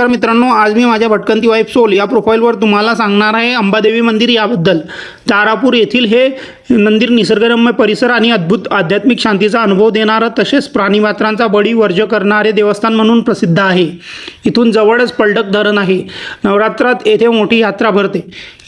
नमस्कार मित्रांनो आज मी माझ्या भटकंती वाईफ सोल या प्रोफाईलवर तुम्हाला सांगणार आहे अंबादेवी मंदिर याबद्दल. तारापूर येथील हे मंदिर निसर्गरम्य परिसर आणि अद्भुत आध्यात्मिक शांतीचा अनुभव देणारं तसेच प्राणीमात्रांचा बळी वर्ज करणारे देवस्थान म्हणून प्रसिद्ध आहे. इथून जवळच पलटक धरण आहे. नवरात्रात येथे मोठी यात्रा भरते.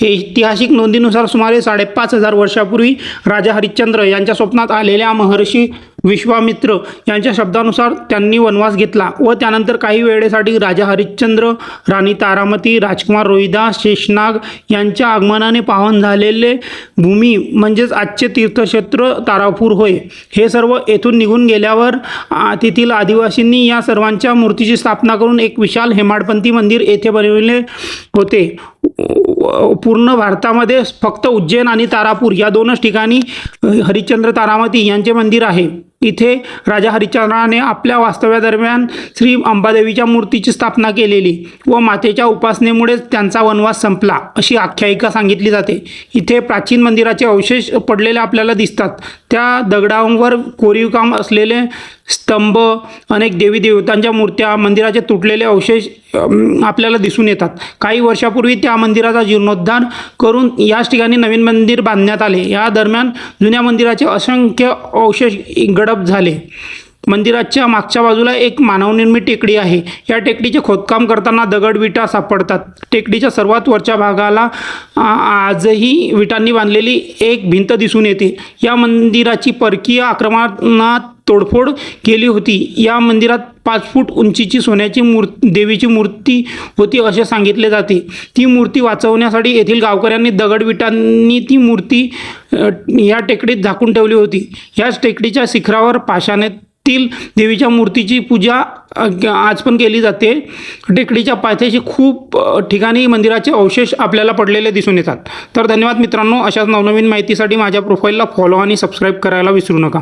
ऐतिहासिक नोंदीनुसार सुमारे साडेपाच हजार वर्षापूर्वी राजा हरिश्चंद्र यांच्या स्वप्नात आलेल्या महर्षी विश्वामित्र यांच्या शब्दानुसार त्यांनी वनवास घेतला व त्यानंतर काही वेळेसाठी राजा हरिश्चंद्र राणी तारामती राजकुमार रोहिदास शेषनाग यांच्या आगमनाने पावन झालेले भूमी म्हणजेच आजचे तीर्थक्षेत्र तारापूर होय. हे सर्व येथून निघून गेल्यावर तेथील आदिवासींनी या सर्वांच्या मूर्तीची स्थापना करून एक विशाल हेमाडपंथी मंदिर येथे बनविले होते. पूर्ण भारतामध्ये फक्त उज्जैन आणि तारापूर या दोनच ठिकाणी हरिश्चंद्र तारामती यांचे मंदिर आहे. इथे राजा हरिश्चंद्राने आपल्या वास्तव्यादरम्यान श्री अंबादेवीच्या मूर्तीची स्थापना केलेली व मातेच्या उपासनेमुळेच त्यांचा वनवास संपला अशी आख्यायिका सांगितली जाते. इथे प्राचीन मंदिराचे अवशेष पडलेले आपल्याला दिसतात. त्या दगडांवर कोरीवकाम असलेले स्तंभ अनेक देवी देवतांच्या मूर्त्या मंदिराचे तुटलेले अवशेष आपल्याला दिसून येतात. काही वर्षापूर्वी त्या मंदिराचा जीर्णोद्धार करून याच ठिकाणी नवीन मंदिर बांधण्यात आले. या दरम्यान जुन्या मंदिराचे असंख्य अवशेष गडप झाले. मंदिराच्या मागच्या बाजूला एक मानवनिर्मित टेकडी आहे. या टेकडीचे खोदकाम करताना दगड विटा सापडतात. टेकडीच्या सर्वात वरच्या भागाला आजही विटांनी बांधलेली एक भिंत दिसून येते. या मंदिराची परकीय आक्रमणात तोडफोड केली होती. या मंदिरात पाच फूट उंचीची सोन्याची मूर् देवीची मूर्ती होती असे सांगितले जाते. ती मूर्ती वाचवण्यासाठी येथील गावकऱ्यांनी दगडविटांनी ती मूर्ती या टेकडीत झाकून ठेवली होती. याच टेकडीच्या शिखरावर तील देवीच्या मूर्तीची पूजा आज पण केली जाते. टेकडीच्या पायथ्याशी खूप ठिकाणी मंदिराचे अवशेष आपल्याला पडलेले दिसून येतात. तर धन्यवाद मित्रांनो अशाच नवनवीन माहितीसाठी माझ्या प्रोफाईलला फॉलो आणि सबस्क्राईब करायला विसरू नका.